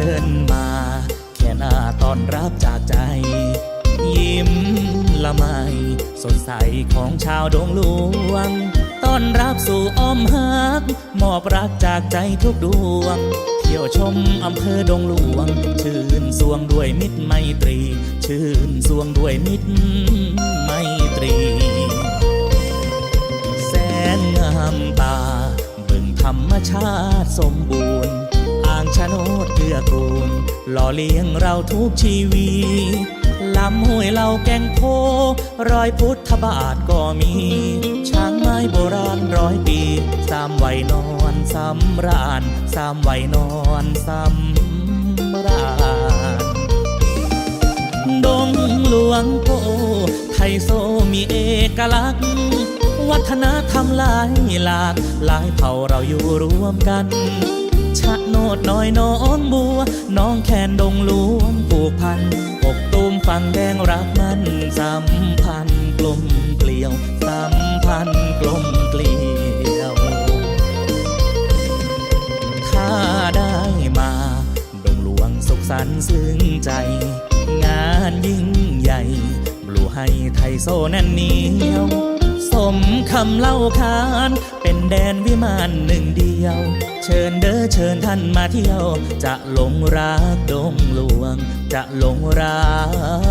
เชิญมา แค่หน้าตอนรับจากใจ ยิ้มละไมสดใสของชาวดงหลวงต้อนรับสู่อ้อมฮัก มอบรักจากใจทุกดวง เที่ยวชมอำเภอดงหลวง ชื่นสวงด้วยมิตรไมตรี ชื่นสวงด้วยมิตรไมตรี แสนงามตา เบิ่งธรรมชาติสมบูรณ์ อกูล หล่อเลี้ยงเราทุกชีวีลำห้วยเราแก่งโพ รอยพุทธบาทก็มี ช้างไม้โบราณร้อยปีสามวัยนอนสำราญสามวัยนอนสำราญดงหลวงโพไทยโซมีเอกลักษณ์ วัฒนธรรมหลายหลาก หลายเผ่าเราอยู่รวมกันชะโน ดน้อยน้องบัว น้องแคนดงหลวงผูกพันอกตูมฟังแดงรักมันสัมพันธ์กลมเกลียวสัมพันธ์กลมเกลียว ถ้าได้มา ดงหลวงสุขสันต์ซึ้งใจ งานยิ่งใหญ่บลูให้ไทยโซแน่นเหนียว สมคำเล่าขาน เป็นแดนวิมานหนึ่งเดียว เชิญเด้อเชิญท่านมาเที่ยว จะหลงรักดงหลวง จะหลงรั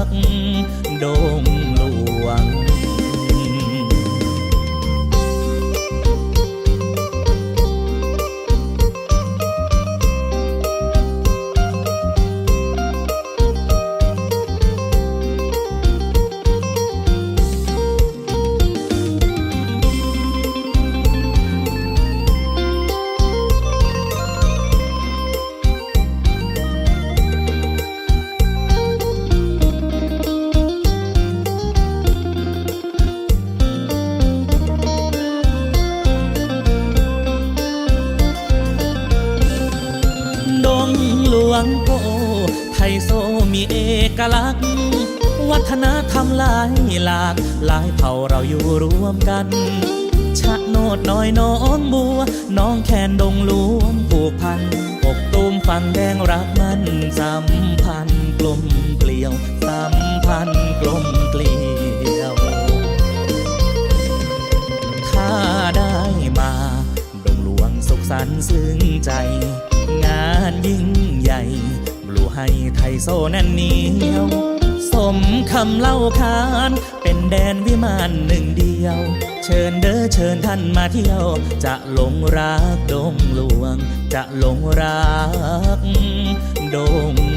กดงหลวง วงโพไทยโซมีเอกลักษณ์ วัฒนธรรมหลายหลาก หลายเผ่าเราอยู่รวมกัน ชะโนดน้อยน้องบัว น้องแคนดงหลวงผูกพันอกตูมฟังแดงรักมันสัมพันธ์กลมเกลียว สัมพันธ์กลมเกลียว ถ้าได้มา ดงหลวงสุขสันต์ซึ้งใจ งานยิ่งใหญ่บลูให้ไทยโซแน่นเหนียว สมคำเล่าขาน เป็นแดนวิมานหนึ่งเดียว เชิญเด้อเชิญท่านมาเที่ยว จะหลงรักดงหลวง จะหลงรักดงหลวง